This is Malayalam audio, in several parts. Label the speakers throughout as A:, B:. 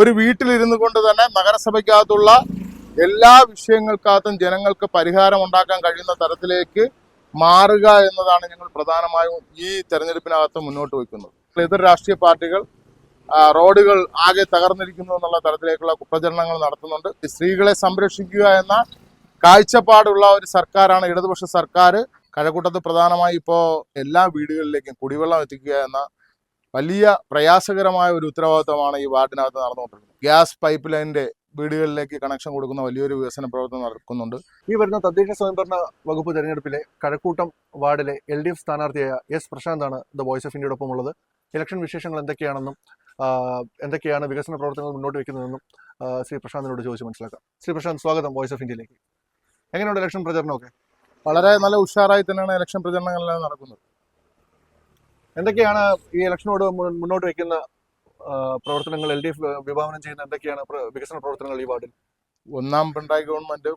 A: ഒരു വീട്ടിലിരുന്നു കൊണ്ട് തന്നെ നഗരസഭയ്ക്കകത്തുള്ള എല്ലാ വിഷയങ്ങൾക്കകത്തും ജനങ്ങൾക്ക് പരിഹാരം ഉണ്ടാക്കാൻ കഴിയുന്ന തരത്തിലേക്ക് മാറുക എന്നതാണ് ഞങ്ങൾ പ്രധാനമായും ഈ തെരഞ്ഞെടുപ്പിനകത്ത് മുന്നോട്ട് വയ്ക്കുന്നത്. എതിർ രാഷ്ട്രീയ പാർട്ടികൾ റോഡുകൾ ആകെ തകർന്നിരിക്കുന്നു എന്നുള്ള തരത്തിലേക്കുള്ള കുപ്രചരണങ്ങൾ നടത്തുന്നുണ്ട്. സ്ത്രീകളെ സംരക്ഷിക്കുക എന്ന കാഴ്ചപ്പാടുള്ള ഒരു സർക്കാരാണ് ഇടതുപക്ഷ സർക്കാർ കഴക്കൂട്ടത്ത് പ്രധാനമായി ഇപ്പോൾ എല്ലാ വീടുകളിലേക്കും കുടിവെള്ളം എത്തിക്കുക എന്ന വലിയ പ്രയാസകരമായ ഒരു ഉത്തരവാദിത്വമാണ് ഈ വാർഡിനകത്ത് നടന്നുകൊണ്ടിരിക്കുന്നത്. ഗ്യാസ് പൈപ്പ് ലൈനിന്റെ വീടുകളിലേക്ക് കണക്ഷൻ കൊടുക്കുന്ന വലിയൊരു വികസന പ്രവർത്തനം നടക്കുന്നുണ്ട്.
B: ഈ വരുന്ന തദ്ദേശ സ്വയംഭരണ വകുപ്പ് തെരഞ്ഞെടുപ്പിലെ കഴക്കൂട്ടം വാർഡിലെ എൽ ഡി എഫ് സ്ഥാനാർത്ഥിയായ എസ് പ്രശാന്താണ് ദ വോയിസ് ഓഫ് ഇന്ത്യയോടൊപ്പം ഉള്ളത്. ഇലക്ഷൻ വിശേഷങ്ങൾ എന്തൊക്കെയാണെന്നും എന്തൊക്കെയാണ് വികസന പ്രവർത്തനങ്ങൾ മുന്നോട്ട് വെക്കുന്നതെന്നും ശ്രീ പ്രശാന്തിനോട് ചോദിച്ച് മനസ്സിലാക്കാം. ശ്രീ പ്രശാന്ത് സ്വാഗതം വോയിസ് ഓഫ് ഇന്ത്യയിലേക്ക്. എങ്ങനെയുണ്ട് ഇലക്ഷൻ പ്രചരണമൊക്കെ?
A: വളരെ നല്ല ഉഷാറായി തന്നെയാണ് ഇലക്ഷൻ പ്രചരണങ്ങളെല്ലാം നടക്കുന്നത്.
B: എന്തൊക്കെയാണ് ഈ ഇലക്ഷനോട് മുന്നോട്ട് വെക്കുന്ന പ്രവർത്തനങ്ങൾ എൽ ഡി എഫ് വിഭാവനം ചെയ്യുന്ന എന്തൊക്കെയാണ് വികസന പ്രവർത്തനങ്ങൾ ഈ വാർഡിൽ?
A: ഒന്നാം പിണറായി ഗവൺമെന്റ്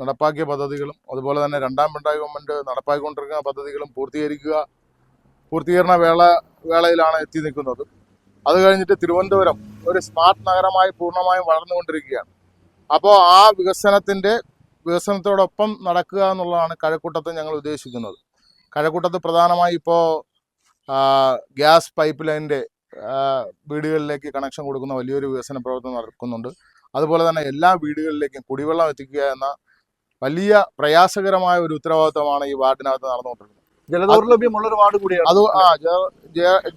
A: നടപ്പാക്കിയ പദ്ധതികളും അതുപോലെ തന്നെ രണ്ടാം പിണറായി ഗവൺമെന്റ് നടപ്പാക്കിക്കൊണ്ടിരിക്കുന്ന പദ്ധതികളും പൂർത്തീകരിക്കുക പൂർത്തീകരണ വേള വേളയിലാണ് എത്തി നിൽക്കുന്നത്. അത് കഴിഞ്ഞിട്ട് തിരുവനന്തപുരം ഒരു സ്മാർട്ട് നഗരമായി പൂർണമായും വളർന്നുകൊണ്ടിരിക്കുകയാണ്. അപ്പോൾ ആ വികസനത്തിന്റെ വികസനത്തോടൊപ്പം നടക്കുക എന്നുള്ളതാണ് കഴക്കൂട്ടത്ത് ഞങ്ങൾ ഉദ്ദേശിക്കുന്നത്. കഴക്കൂട്ടത്ത് പ്രധാനമായി ഇപ്പോൾ ഗ്യാസ് പൈപ്പ് ലൈനിന്റെ വീടുകളിലേക്ക് കണക്ഷൻ കൊടുക്കുന്ന വലിയൊരു വികസന പ്രവർത്തനം നടക്കുന്നുണ്ട്. അതുപോലെ തന്നെ എല്ലാ വീടുകളിലേക്കും കുടിവെള്ളം എത്തിക്കുക എന്ന വലിയ പ്രയാസകരമായ ഒരു ഉത്തരവാദിത്തമാണ് ഈ വാർഡിനകത്ത് നടന്നുകൊണ്ടിരിക്കുന്നത്.
B: ജലദൗർലഭ്യമുള്ള ഒരു വാർഡ് കൂടിയാണ്.
A: അത് ആ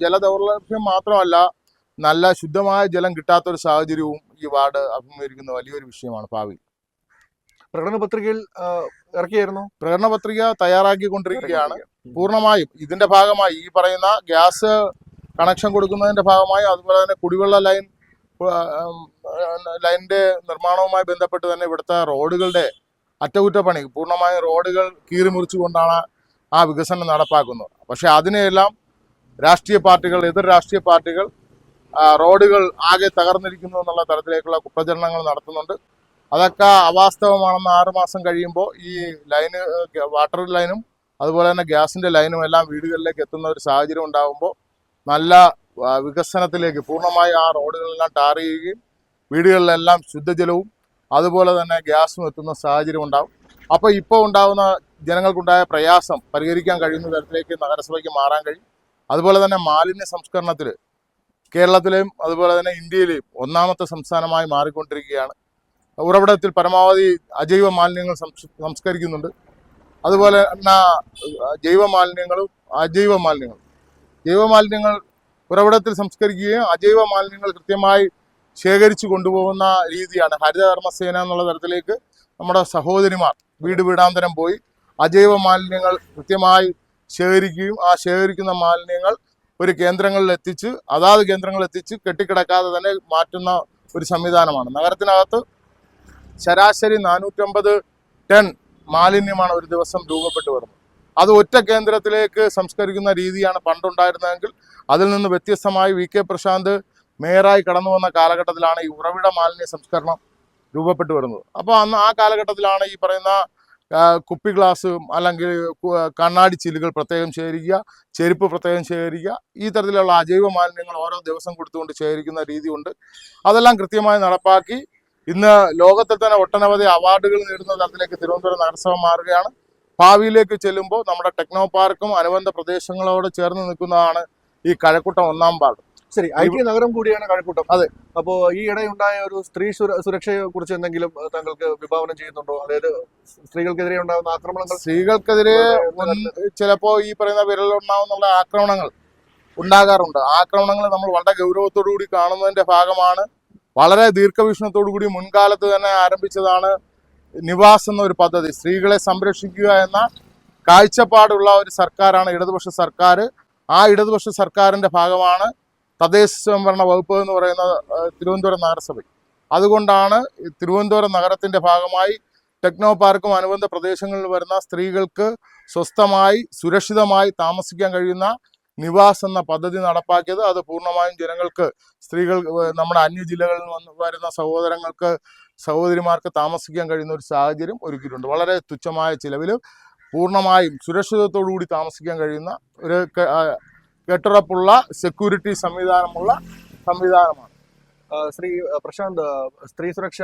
A: ജലദൗർലഭ്യം മാത്രമല്ല നല്ല ശുദ്ധമായ ജലം കിട്ടാത്തൊരു സാഹചര്യവും ഈ വാർഡ് അഭിമുഖീകരിക്കുന്ന വലിയൊരു വിഷയമാണ് ഭാവി
B: പ്രകടന പത്രികയിൽ ഇറക്കിയായിരുന്നു?
A: പ്രകടന പത്രിക തയ്യാറാക്കിക്കൊണ്ടിരിക്കുകയാണ്. പൂർണമായും. ഇതിന്റെ ഭാഗമായി ഈ പറയുന്ന ഗ്യാസ് കണക്ഷൻ കൊടുക്കുന്നതിന്റെ ഭാഗമായി അതുപോലെ തന്നെ കുടിവെള്ള ലൈൻ ലൈനിന്റെ നിർമ്മാണവുമായി ബന്ധപ്പെട്ട് തന്നെ ഇവിടുത്തെ റോഡുകളുടെ അറ്റകുറ്റപ്പണി പൂർണമായും റോഡുകൾ കീറിമുറിച്ചുകൊണ്ടാണ് ആ വികസനം നടപ്പാക്കുന്നത്. പക്ഷേ അതിനെയെല്ലാം രാഷ്ട്രീയ പാർട്ടികൾ എതിർ രാഷ്ട്രീയ പാർട്ടികൾ റോഡുകൾ ആകെ തകർന്നിരിക്കുന്നു എന്നുള്ള തരത്തിലേക്കുള്ള കുപ്രചരണങ്ങൾ നടത്തുന്നുണ്ട്. അതൊക്കെ അവാസ്തവമാണെന്ന് ആറുമാസം കഴിയുമ്പോൾ ഈ ലൈന് വാട്ടർ ലൈനും അതുപോലെ തന്നെ ഗ്യാസിന്റെ ലൈനും എല്ലാം വീടുകളിലേക്ക് എത്തുന്ന ഒരു സാഹചര്യം ഉണ്ടാകുമ്പോൾ നല്ല വികസനത്തിലേക്ക് പൂർണമായി ആ റോഡുകളെല്ലാം ടാർ ചെയ്യുകയും വീടുകളിലെല്ലാം ശുദ്ധജലവും അതുപോലെ തന്നെ ഗ്യാസും എത്തുന്ന സാഹചര്യം ഉണ്ടാകും അപ്പോൾ ഇപ്പോൾ ഉണ്ടാകുന്ന ജനങ്ങൾക്കുണ്ടായ പ്രയാസം പരിഹരിക്കാൻ കഴിയുന്ന തരത്തിലേക്ക് നഗരസഭയ്ക്ക് മാറാൻ കഴിയും. അതുപോലെ തന്നെ മാലിന്യ സംസ്കരണത്തിൽ കേരളത്തിലെയും അതുപോലെ തന്നെ ഇന്ത്യയിലെയും ഒന്നാമത്തെ സംസ്ഥാനമായി മാറിക്കൊണ്ടിരിക്കുകയാണ്. ഉറവിടത്തിൽ പരമാവധി അജൈവ മാലിന്യങ്ങൾ സംസ്കരിക്കുന്നുണ്ട്. അതുപോലെ തന്നെ ജൈവ മാലിന്യങ്ങളും അജൈവ മാലിന്യങ്ങളും. ജൈവ മാലിന്യങ്ങൾ ഉറവിടത്തിൽ സംസ്കരിക്കുകയും അജൈവ മാലിന്യങ്ങൾ കൃത്യമായി ശേഖരിച്ചു കൊണ്ടുപോകുന്ന രീതിയാണ് ഹരിതകർമ്മസേന എന്നുള്ള തരത്തിലേക്ക് നമ്മുടെ സഹോദരിമാർ വീട് വീടാന്തരം പോയി അജൈവ മാലിന്യങ്ങൾ കൃത്യമായി ശേഖരിക്കുകയും ആ ശേഖരിക്കുന്ന മാലിന്യങ്ങൾ ഒരു കേന്ദ്രങ്ങളിൽ എത്തിച്ച് അതാത് കേന്ദ്രങ്ങളിൽ എത്തിച്ച് കെട്ടിക്കിടക്കാതെ തന്നെ മാറ്റുന്ന ഒരു സംവിധാനമാണ്. നഗരത്തിനകത്ത് ശരാശരി നാനൂറ്റമ്പത് ടൺ മാലിന്യമാണ് ഒരു ദിവസം രൂപപ്പെട്ടു വരുന്നത്. അത് ഒറ്റ കേന്ദ്രത്തിലേക്ക് സംസ്കരിക്കുന്ന രീതിയാണ് പണ്ടുണ്ടായിരുന്നതെങ്കിൽ അതിൽ നിന്ന് വ്യത്യസ്തമായി വി കെ പ്രശാന്ത് മേയറായി കടന്നു വന്ന കാലഘട്ടത്തിലാണ് ഈ ഉറവിട മാലിന്യ സംസ്കരണം രൂപപ്പെട്ടു വരുന്നത്. അപ്പോൾ അന്ന് ആ കാലഘട്ടത്തിലാണ് ഈ പറയുന്ന കുപ്പി ഗ്ലാസ് അല്ലെങ്കിൽ കണ്ണാടി ചില്ലുകൾ പ്രത്യേകം ശേഖരിക്കുക ചെരുപ്പ് പ്രത്യേകം ശേഖരിക്കുക ഈ തരത്തിലുള്ള അജൈവ മാലിന്യങ്ങൾ ഓരോ ദിവസം കൊടുത്തുകൊണ്ട് ശേഖരിക്കുന്ന രീതിയുണ്ട്. അതെല്ലാം കൃത്യമായി നടപ്പാക്കി ഇന്ന് ലോകത്തിൽ തന്നെ ഒട്ടനവധി അവാർഡുകൾ നേടുന്ന തരത്തിലേക്ക് തിരുവനന്തപുരം നഗരസഭ മാറുകയാണ്. ഭാവിയിലേക്ക് ചെല്ലുമ്പോൾ നമ്മുടെ ടെക്നോ പാർക്കും അനുബന്ധ പ്രദേശങ്ങളോട് ചേർന്ന് നിൽക്കുന്നതാണ് ഈ കഴക്കൂട്ടം ഒന്നാം പാർട്ട്
B: ശരി ഐ ടി നഗരം കൂടിയാണ് കഴക്കൂട്ടം.
A: അതെ.
B: അപ്പോ ഈ ഇടയുണ്ടായ ഒരു സ്ത്രീ സുരക്ഷയെ കുറിച്ച് എന്തെങ്കിലും താങ്കൾക്ക് വിഭാവനം ചെയ്യുന്നുണ്ടോ? അതായത് സ്ത്രീകൾക്കെതിരെ ഉണ്ടാകുന്ന ആക്രമണങ്ങൾ
A: സ്ത്രീകൾക്കെതിരെ ചിലപ്പോൾ ചിലപ്പോ ഈ പറയുന്ന വിരലുണ്ടാവുന്നുള്ള ആക്രമണങ്ങൾ ഉണ്ടാകാറുണ്ട്. ആക്രമണങ്ങൾ നമ്മൾ വളരെ ഗൗരവത്തോടു കൂടി കാണുന്നതിന്റെ ഭാഗമാണ് വളരെ ദീർഘവീക്ഷണത്തോടു കൂടി മുൻകാലത്ത് തന്നെ ആരംഭിച്ചതാണ് നിവാസ് എന്നൊരു പദ്ധതി. സ്ത്രീകളെ സംരക്ഷിക്കുക എന്ന കാഴ്ചപ്പാടുള്ള ഒരു സർക്കാരാണ് ഇടതുപക്ഷ സർക്കാർ. ആ ഇടതുപക്ഷ സർക്കാരിന്റെ ഭാഗമാണ് തദ്ദേശ സ്വയംഭരണ വകുപ്പ് എന്ന് പറയുന്ന തിരുവനന്തപുരം നഗരസഭ. അതുകൊണ്ടാണ് തിരുവനന്തപുരം നഗരത്തിന്റെ ഭാഗമായി ടെക്നോ പാർക്കും അനുബന്ധ പ്രദേശങ്ങളിൽ വരുന്ന സ്ത്രീകൾക്ക് സ്വസ്ഥമായി സുരക്ഷിതമായി താമസിക്കാൻ കഴിയുന്ന നിവാസ് എന്ന പദ്ധതി നടപ്പാക്കിയത് അത് പൂർണമായും ജനങ്ങൾക്ക് സ്ത്രീകൾ നമ്മുടെ അന്യ ജില്ലകളിൽ നിന്ന് വരുന്ന സഹോദരങ്ങൾക്ക് സഹോദരിമാർക്ക് താമസിക്കാൻ കഴിയുന്ന ഒരു സാഹചര്യം ഒരുക്കിയിട്ടുണ്ട്. വളരെ തുച്ഛമായ ചിലവിൽ പൂർണമായും സുരക്ഷിതത്തോടു കൂടി താമസിക്കാൻ കഴിയുന്ന ഒരു കെട്ടുറപ്പുള്ള സെക്യൂരിറ്റി സംവിധാനമുള്ള സംവിധാനമാണ്.
B: ശ്രീ പ്രശാന്ത് സ്ത്രീ സുരക്ഷ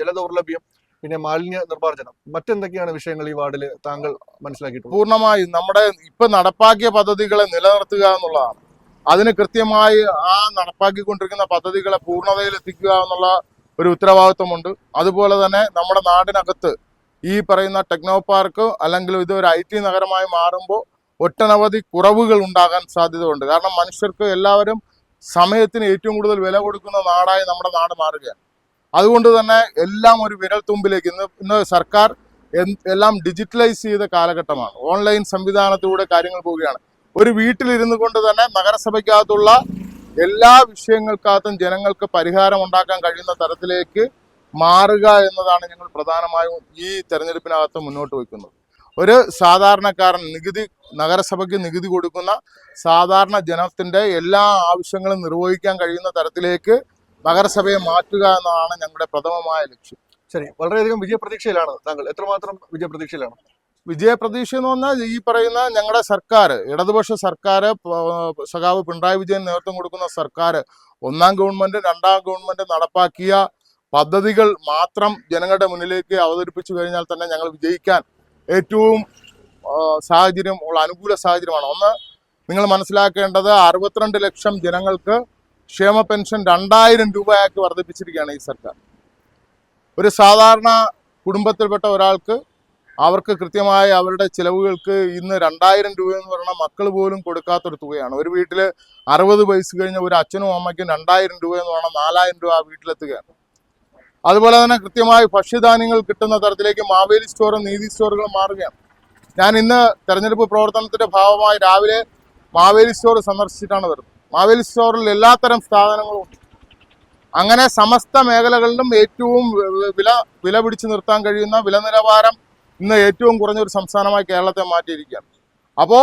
B: ജലദൗർലഭ്യം പിന്നെ മാലിന്യ നിർമ്മാർജനം. മറ്റെന്തൊക്കെയാണ് വിഷയങ്ങൾ ഈ വാർഡിൽ താങ്കൾ മനസ്സിലാക്കിയിട്ടുള്ളത്?
A: പൂർണമായും നമ്മുടെ ഇപ്പൊ നടപ്പാക്കിയ പദ്ധതികളെ നിലനിർത്തുക എന്നുള്ളതാണ്. അതിന് കൃത്യമായി ആ നടപ്പാക്കിക്കൊണ്ടിരിക്കുന്ന പദ്ധതികളെ പൂർണതയിൽ എത്തിക്കുക എന്നുള്ള ഒരു ഉത്തരവാദിത്വമുണ്ട്. അതുപോലെ തന്നെ നമ്മുടെ നാടിനകത്ത് ഈ പറയുന്ന ടെക്നോ പാർക്ക് അല്ലെങ്കിൽ ഇത് ഒരു ഐ ടി നഗരമായി മാറുമ്പോൾ ഒട്ടനവധി കുറവുകൾ ഉണ്ടാകാൻ സാധ്യതയുണ്ട്. കാരണം മനുഷ്യർക്ക് എല്ലാവരും സമയത്തിന് ഏറ്റവും കൂടുതൽ വില കൊടുക്കുന്ന നാടായി നമ്മുടെ നാട് മാറുകയാണ്. അതുകൊണ്ട് തന്നെ എല്ലാം ഒരു വിരൽ തുമ്പിലേക്ക് ഇന്ന് ഇന്ന് സർക്കാർ എല്ലാം ഡിജിറ്റലൈസ് ചെയ്ത കാലഘട്ടമാണ്. ഓൺലൈൻ സംവിധാനത്തിലൂടെ കാര്യങ്ങൾ പോവുകയാണ്. ഒരു വീട്ടിലിരുന്നു കൊണ്ട് തന്നെ നഗരസഭയ്ക്കകത്തുള്ള എല്ലാ വിഷയങ്ങൾക്കകത്തും ജനങ്ങൾക്ക് പരിഹാരം ഉണ്ടാക്കാൻ കഴിയുന്ന തരത്തിലേക്ക് മാറുക എന്നതാണ് ഞങ്ങൾ പ്രധാനമായും ഈ തെരഞ്ഞെടുപ്പിനകത്ത് മുന്നോട്ട് വയ്ക്കുന്നത്. ഒരു സാധാരണക്കാരൻ നികുതി നഗരസഭയ്ക്ക് നികുതി കൊടുക്കുന്ന സാധാരണ ജനത്തിന്റെ എല്ലാ ആവശ്യങ്ങളും നിർവഹിക്കാൻ കഴിയുന്ന തരത്തിലേക്ക് നഗരസഭയെ മാറ്റുക എന്നതാണ് ഞങ്ങളുടെ പ്രഥമമായ ലക്ഷ്യം.
B: ശരി. വളരെയധികം വിജയപ്രതീക്ഷയിലാണ് താങ്കൾ. എത്രമാത്രം വിജയപ്രതീക്ഷയിലാണ്?
A: വിജയപ്രതീക്ഷ എന്ന് പറഞ്ഞാൽ ഈ പറയുന്ന ഞങ്ങളുടെ സർക്കാർ ഇടതുപക്ഷ സർക്കാർ സഖാവ് പിണറായി വിജയൻ നേതൃത്വം കൊടുക്കുന്ന സർക്കാർ ഒന്നാം ഗവൺമെന്റ് രണ്ടാം ഗവൺമെന്റ് നടപ്പാക്കിയ പദ്ധതികൾ മാത്രം ജനങ്ങളുടെ മുന്നിലേക്ക് അവതരിപ്പിച്ചു കഴിഞ്ഞാൽ തന്നെ ഞങ്ങൾ വിജയിക്കാൻ ഏറ്റവും സാഹചര്യം ഉള്ള അനുകൂല സാഹചര്യമാണ്. ഒന്ന് നിങ്ങൾ മനസ്സിലാക്കേണ്ടത് അറുപത്തിരണ്ട് ലക്ഷം ജനങ്ങൾക്ക് ക്ഷേമ പെൻഷൻ രണ്ടായിരം രൂപയാക്കി വർദ്ധിപ്പിച്ചിരിക്കുകയാണ് ഈ സർക്കാർ. ഒരു സാധാരണ കുടുംബത്തിൽപ്പെട്ട ഒരാൾക്ക് അവർക്ക് കൃത്യമായി അവരുടെ ചിലവുകൾക്ക് ഇന്ന് രണ്ടായിരം രൂപ എന്ന് പറയുന്ന മക്കൾ പോലും കൊടുക്കാത്തൊരു തുകയാണ്. ഒരു വീട്ടിൽ അറുപത് വയസ്സ് കഴിഞ്ഞ ഒരു അച്ഛനും അമ്മയ്ക്കും രണ്ടായിരം രൂപ എന്ന് പറഞ്ഞാൽ നാലായിരം രൂപ ആ വീട്ടിലെത്തുകയാണ്. അതുപോലെ തന്നെ കൃത്യമായി ഭക്ഷ്യധാന്യങ്ങൾ കിട്ടുന്ന തരത്തിലേക്ക് മാവേലി സ്റ്റോറും നീതി സ്റ്റോറുകളും മാറുകയാണ്. ഞാൻ ഇന്ന് തെരഞ്ഞെടുപ്പ് പ്രവർത്തനത്തിന്റെ ഭാഗമായി രാവിലെ മാവേലി സ്റ്റോർ സന്ദർശിച്ചിട്ടാണ് വരുന്നത്. മാവേലി സ്റ്റോറിൽ എല്ലാത്തരം സ്ഥാപനങ്ങളും അങ്ങനെ സമസ്ത മേഖലകളിലും ഏറ്റവും വില വില പിടിച്ചു നിർത്താൻ കഴിയുന്ന വില നിലവാരം ഇന്ന് ഏറ്റവും കുറഞ്ഞൊരു സംസ്ഥാനമായി കേരളത്തെ മാറ്റിയിരിക്കുകയാണ്. അപ്പോൾ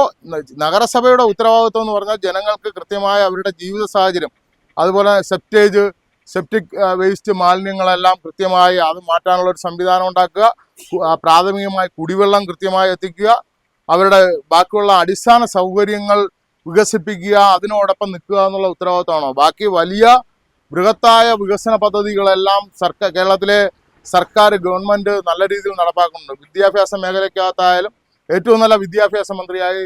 A: നഗരസഭയുടെ ഉത്തരവാദിത്വം എന്ന് പറഞ്ഞാൽ ജനങ്ങൾക്ക് കൃത്യമായ അവരുടെ ജീവിത സാഹചര്യം അതുപോലെ സെപ്റ്റേജ് സെപ്റ്റിക് വേസ്റ്റ് മാലിന്യങ്ങളെല്ലാം കൃത്യമായി അത് മാറ്റാനുള്ള ഒരു സംവിധാനം ഉണ്ടാക്കുക പ്രാഥമികമായി കുടിവെള്ളം കൃത്യമായി എത്തിക്കുക അവരുടെ ബാക്കിയുള്ള അടിസ്ഥാന സൗകര്യങ്ങൾ വികസിപ്പിക്കുക അതിനോടൊപ്പം നിൽക്കുക എന്നുള്ള ഉത്തരവാദിത്തമാണോ? ബാക്കി വലിയ ബൃഹത്തായ വികസന പദ്ധതികളെല്ലാം സർക്കാർ കേരളത്തിലെ സർക്കാർ ഗവൺമെന്റ് നല്ല രീതിയിൽ നടപ്പാക്കുന്നുണ്ട്. വിദ്യാഭ്യാസ മേഖലയ്ക്കകത്തായാലും ഏറ്റവും നല്ല വിദ്യാഭ്യാസ മന്ത്രിയായി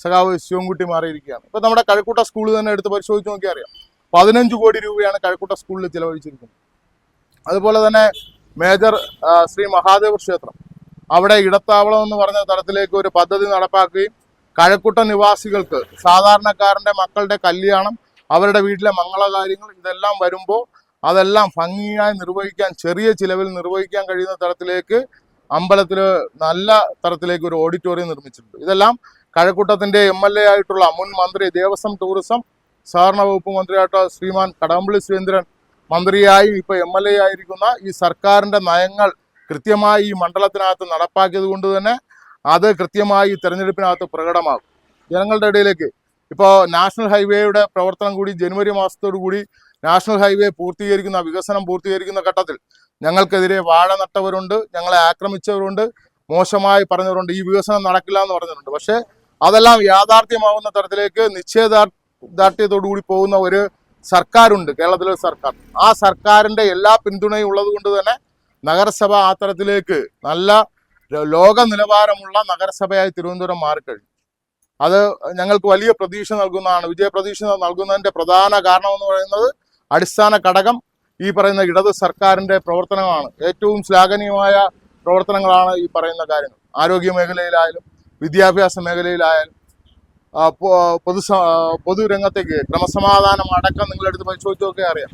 A: സഖാവ് ശിവൻകുട്ടി മാറിയിരിക്കുകയാണ്. ഇപ്പൊ നമ്മുടെ കഴക്കൂട്ട സ്കൂളിൽ തന്നെ എടുത്ത് പരിശോധിച്ച് നോക്കിയാൽ അറിയാം പതിനഞ്ച് കോടി രൂപയാണ് കഴക്കൂട്ട സ്കൂളിൽ ചിലവഴിച്ചിരിക്കുന്നത്. അതുപോലെ തന്നെ മേജർ ശ്രീ മഹാദേവ ക്ഷേത്രം. അവിടെ ഇടത്താവളം എന്ന് പറഞ്ഞ തരത്തിലേക്ക് ഒരു പദ്ധതി നടപ്പാക്കുകയും കഴക്കൂട്ട നിവാസികൾക്ക് സാധാരണക്കാരന്റെ മക്കളുടെ കല്യാണം അവരുടെ വീട്ടിലെ മംഗളകാര്യങ്ങൾ ഇതെല്ലാം വരുമ്പോൾ അതെല്ലാം ഭംഗിയായി നിർവഹിക്കാൻ ചെറിയ ചിലവിൽ നിർവഹിക്കാൻ കഴിയുന്ന തരത്തിലേക്ക് അമ്പലത്തിൽ നല്ല തരത്തിലേക്ക് ഒരു ഓഡിറ്റോറിയം നിർമ്മിച്ചിട്ടുണ്ട്. ഇതെല്ലാം കഴക്കൂട്ടത്തിന്റെ എം എൽ എ ആയിട്ടുള്ള മുൻ മന്ത്രി ദേവസ്വം ടൂറിസം സഹകരണ വകുപ്പ് മന്ത്രിയായിട്ട് ശ്രീമാൻ കടകംപള്ളി സുരേന്ദ്രൻ മന്ത്രിയായി ഇപ്പൊ എം എൽ എ ആയിരിക്കുന്ന ഈ സർക്കാരിന്റെ നയങ്ങൾ കൃത്യമായി ഈ മണ്ഡലത്തിനകത്ത് നടപ്പാക്കിയത് കൊണ്ട് തന്നെ അത് കൃത്യമായി തെരഞ്ഞെടുപ്പിനകത്ത് പ്രകടമാകും. ജനങ്ങളുടെ ഇടയിലേക്ക്. ഇപ്പോൾ നാഷണൽ ഹൈവേയുടെ പ്രവർത്തനം കൂടി ജനുവരി മാസത്തോടു കൂടി നാഷണൽ ഹൈവേ പൂർത്തീകരിക്കുന്ന വികസനം പൂർത്തീകരിക്കുന്ന ഘട്ടത്തിൽ ഞങ്ങൾക്കെതിരെ വാഴ നട്ടവരുണ്ട് ഞങ്ങളെ ആക്രമിച്ചവരുണ്ട് മോശമായി പറഞ്ഞവരുണ്ട് ഈ വികസനം നടക്കില്ല എന്ന് പറഞ്ഞിട്ടുണ്ട് പക്ഷേ അതെല്ലാം യാഥാർത്ഥ്യമാവുന്ന തരത്തിലേക്ക് നിശ്ചയദാർഢ്യത്തോടു കൂടി പോകുന്ന ഒരു സർക്കാരുണ്ട് കേരളത്തിലെ സർക്കാർ. ആ സർക്കാരിന്റെ എല്ലാ പിന്തുണയും ഉള്ളത് കൊണ്ട് തന്നെ നഗരസഭ ആ തരത്തിലേക്ക് നല്ല ലോക നിലവാരമുള്ള നഗരസഭയായി തിരുവനന്തപുരം മാറിക്കഴിഞ്ഞു. അത് ഞങ്ങൾക്ക് വലിയ പ്രതീക്ഷ നൽകുന്നതാണ്. വിജയ പ്രതീക്ഷ നൽകുന്നതിന്റെ പ്രധാന കാരണം എന്ന് പറയുന്നത് അടിസ്ഥാന ഘടകം ഈ പറയുന്ന ഇടത് സർക്കാരിന്റെ പ്രവർത്തനമാണ്. ഏറ്റവും ശ്ലാഘനീയമായ പ്രവർത്തനങ്ങളാണ് ഈ പറയുന്ന കാര്യങ്ങൾ. ആരോഗ്യ മേഖലയിലായാലും വിദ്യാഭ്യാസ മേഖലയിലായാലും പൊതു പൊതുരംഗത്തെ പൊതുരംഗത്തേക്ക് ക്രമസമാധാനം അടക്കം നിങ്ങളെടുത്ത് പരിശോധിച്ചൊക്കെ അറിയാം.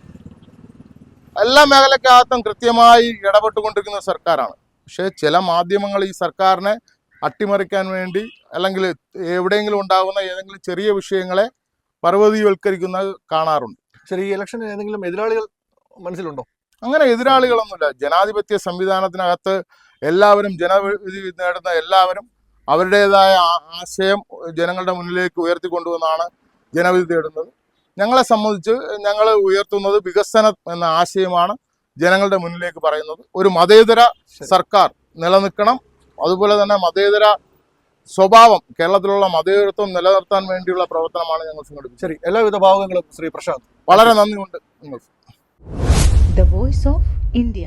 A: എല്ലാ മേഖലക്കകത്തും കൃത്യമായി ഇടപെട്ടുകൊണ്ടിരിക്കുന്ന സർക്കാരാണ്. പക്ഷേ ചില മാധ്യമങ്ങൾ ഈ സർക്കാരിനെ അട്ടിമറിക്കാൻ വേണ്ടി അല്ലെങ്കിൽ എവിടെയെങ്കിലും ഉണ്ടാകുന്ന ഏതെങ്കിലും ചെറിയ വിഷയങ്ങളെ പർവതീവൽക്കരിക്കുന്നത് കാണാറുണ്ട്.
B: ശരി ഈ ഇലക്ഷൻ ഏതെങ്കിലും എതിരാളികൾ മനസ്സിലുണ്ടോ?
A: അങ്ങനെ എതിരാളികളൊന്നുമില്ല. ജനാധിപത്യ സംവിധാനത്തിനകത്ത് എല്ലാവരും ജനവിധി നേടുന്ന എല്ലാവരും അവരുടേതായ ആശയം ജനങ്ങളുടെ മുന്നിലേക്ക് ഉയർത്തിക്കൊണ്ടുവന്നാണ് ജനവിധി തേടുന്നത്. ഞങ്ങളെ സംബന്ധിച്ച് ഞങ്ങൾ ഉയർത്തുന്നത് വികസനം എന്ന ആശയമാണ്. ജനങ്ങളുടെ മുന്നിലേക്ക് പറയുന്നത് ഒരു മതേതര സർക്കാർ നിലനിൽക്കണം. അതുപോലെ തന്നെ മതേതര സ്വഭാവം കേരളത്തിലുള്ള മതേതരത്വം നിലനിർത്താൻ വേണ്ടിയുള്ള പ്രവർത്തനമാണ് ഞങ്ങൾ സംഘടിപ്പിച്ചത്.
B: ശരി. എല്ലാവിധ ഭാഗങ്ങളും ശ്രീ പ്രശാന്ത്.
A: വളരെ നന്ദിയുണ്ട് നിങ്ങൾക്ക്
C: വോയിസ് ഓഫ് ഇന്ത്യ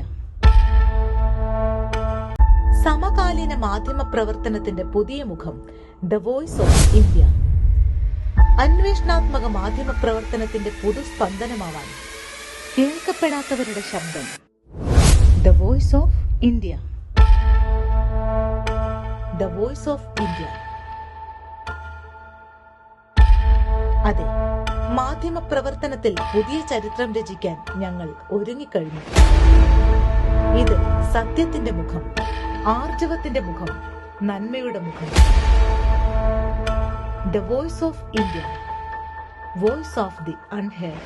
C: സമകാലീന മാധ്യമ പ്രവർത്തനത്തിന്റെ പുതിയ മുഖം ദ വോയിസ് ഓഫ് ഇന്ത്യ അന്വേഷണാത്മക മാധ്യമ പ്രവർത്തനത്തിന്റെ പുതുസ്പന്ദനമാവാൻ കേൾക്കപ്പെടാത്തവരുടെ ശബ്ദം. The voice of India the voice of India അതെ മാധ്യമ പ്രവർത്തനത്തിൽ പുതിയ ചരിത്രം രചിക്കാൻ ഞങ്ങൾ ഒരുങ്ങിക്കഴിഞ്ഞു. ഇത് സത്യത്തിന്റെ മുഖം ആർജവത്തിന്റെ മുഖം നന്മയുടെ മുഖം. The voice of India voice of the unheard